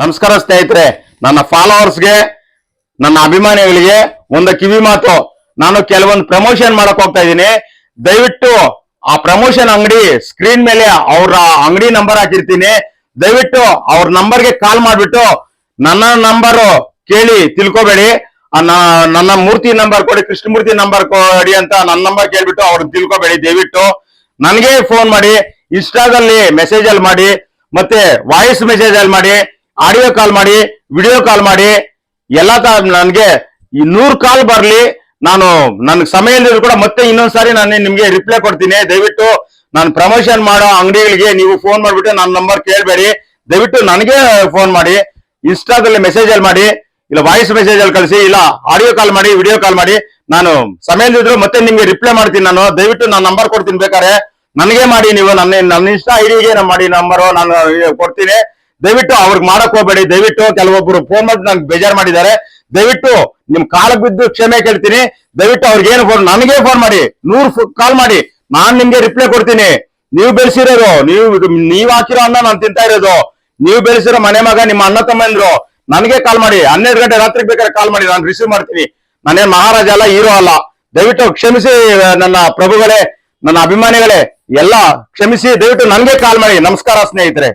ನಮಸ್ಕಾರ ಸ್ನೇಹಿತರೆ, ನನ್ನ ಫಾಲೋವರ್ಸ್ಗೆ ನನ್ನ ಅಭಿಮಾನಿಗಳಿಗೆ ಒಂದು ಕಿವಿ ಮಾತು. ನಾನು ಕೆಲವೊಂದು ಪ್ರಮೋಷನ್ ಮಾಡಕ್ ಹೋಗ್ತಾ ಇದ್ದೀನಿ. ದಯವಿಟ್ಟು ಆ ಪ್ರಮೋಷನ್ ಅಂಗಡಿ ಸ್ಕ್ರೀನ್ ಮೇಲೆ ಅವ್ರ ಅಂಗಡಿ ನಂಬರ್ ಹಾಕಿರ್ತೀನಿ. ದಯವಿಟ್ಟು ಅವ್ರ ನಂಬರ್ಗೆ ಕಾಲ್ ಮಾಡ್ಬಿಟ್ಟು ನನ್ನ ನಂಬರ್ ಕೇಳಿ ತಿಳ್ಕೊಬೇಡಿ. ನನ್ನ ಮೂರ್ತಿ ನಂಬರ್ ಕೊಡಿ, ಕೃಷ್ಣಮೂರ್ತಿ ನಂಬರ್ ಕೊಡಿ ಅಂತ ನನ್ನ ನಂಬರ್ ಕೇಳ್ಬಿಟ್ಟು ಅವ್ರನ್ನ ತಿಳ್ಕೊಬೇಡಿ ದಯವಿಟ್ಟು. ನನಗೆ ಫೋನ್ ಮಾಡಿ ಇನ್ಸ್ಟಾದಲ್ಲಿ ಮೆಸೇಜ್ ಅಲ್ಲಿ ಮಾಡಿ, ಮತ್ತೆ ವಾಯ್ಸ್ ಮೆಸೇಜ್ ಅಲ್ಲಿ ಮಾಡಿ. ಆಡಿಯೋ ಕಾಲ್ ಮಾಡಿ, ವಿಡಿಯೋ ಕಾಲ್ ಮಾಡಿ, ಎಲ್ಲ ನನಗೆ ನೂರ್ ಕಾಲ್ ಬರ್ಲಿ. ನಾನು, ನನ್ಗೆ ಸಮಯ ಇಲ್ಲದ್ರು ಕೂಡ ಮತ್ತೆ ಇನ್ನೊಂದ್ಸಾರಿ ನಾನು ನಿಮ್ಗೆ ರಿಪ್ಲೈ ಕೊಡ್ತೀನಿ. ದಯವಿಟ್ಟು ನಾನು ಪ್ರಮೋಷನ್ ಮಾಡೋ ಅಂಗಡಿಗಳಿಗೆ ನೀವು ಫೋನ್ ಮಾಡಿಬಿಟ್ಟು ನನ್ನ ನಂಬರ್ ಕೇಳಬೇಡಿ. ದಯವಿಟ್ಟು ನನಗೆ ಫೋನ್ ಮಾಡಿ ಇನ್ಸ್ಟಾದಲ್ಲಿ ಮೆಸೇಜ್ ಅಲ್ಲಿ ಮಾಡಿ, ಇಲ್ಲ ವಾಯ್ಸ್ ಮೆಸೇಜ್ ಅಲ್ಲಿ ಕಳಿಸಿ, ಇಲ್ಲ ಆಡಿಯೋ ಕಾಲ್ ಮಾಡಿ ವಿಡಿಯೋ ಕಾಲ್ ಮಾಡಿ. ನಾನು ಸಮಯ ಇಲ್ಲದಿದ್ರು ಮತ್ತೆ ನಿಮ್ಗೆ ರಿಪ್ಲೈ ಮಾಡ್ತೀನಿ ನಾನು. ದಯವಿಟ್ಟು ನಾನು ನಂಬರ್ ಕೊಡ್ತೀನಿ ಬೇಕಾದ್ರೆ. ನನಗೆ ಮಾಡಿ ನೀವು ನನ್ನ ನನ್ನ ಇಷ್ಟ ಐಡಿಗೆ ಮಾಡಿ ನಂಬರು ನಾನು ಕೊಡ್ತೀನಿ. ದಯವಿಟ್ಟು ಅವ್ರಿಗೆ ಮಾಡಕ್ ಹೋಗ್ಬೇಡಿ. ದಯವಿಟ್ಟು ಕೆಲವೊಬ್ರು ಫೋನ್ ಮಾಡಿ ನನ್ಗೆ ಬೇಜಾರ್ ಮಾಡಿದ್ದಾರೆ. ದಯವಿಟ್ಟು ನಿಮ್ ಕಾಲ ಬಿದ್ದು ಕ್ಷಮೆ ಕೇಳ್ತೀನಿ. ದಯವಿಟ್ಟು ಅವ್ರಿಗೆ ಏನು ಫೋನ್ ನನಗೆ ಫೋನ್ ಮಾಡಿ. ನೂರು ಕಾಲ್ ಮಾಡಿ. ನಾನ್ ನಿಮ್ಗೆ ರಿಪ್ಲೈ ಕೊಡ್ತೀನಿ. ನೀವು ಬೆಳೆಸಿರೋದು, ನೀವು ನೀವ್ ಹಾಕಿರೋ ಅನ್ನ ನಾನು ತಿಂತಾ ಇರೋದು. ನೀವು ಬೆಳೆಸಿರೋ ಮನೆ ಮಗ ನಿಮ್ಮ ಅಣ್ಣ ತಮ್ಮಂದ್ರು. ನನಗೆ ಕಾಲ್ ಮಾಡಿ. ಹನ್ನೆರಡು ಗಂಟೆ ರಾತ್ರಿ ಬೇಕಾದ್ರೆ ಕಾಲ್ ಮಾಡಿ. ನಾನು ರಿಸೀವ್ ಮಾಡ್ತೀನಿ. ನಾನೇನ್ ಮಹಾರಾಜ ಅಲ್ಲ, ಹೀರೋ ಅಲ್ಲ. ದಯವಿಟ್ಟು ಕ್ಷಮಿಸಿ ನನ್ನ ಪ್ರಭುಗಳೇ, ನನ್ನ ಅಭಿಮಾನಿಗಳೇ. ಎಲ್ಲ ಕ್ಷಮಿಸಿ, ದಯವಿಟ್ಟು ನನಗೆ ಕಾಲ್ ಮಾಡಿ. ನಮಸ್ಕಾರ ಸ್ನೇಹಿತರೆ.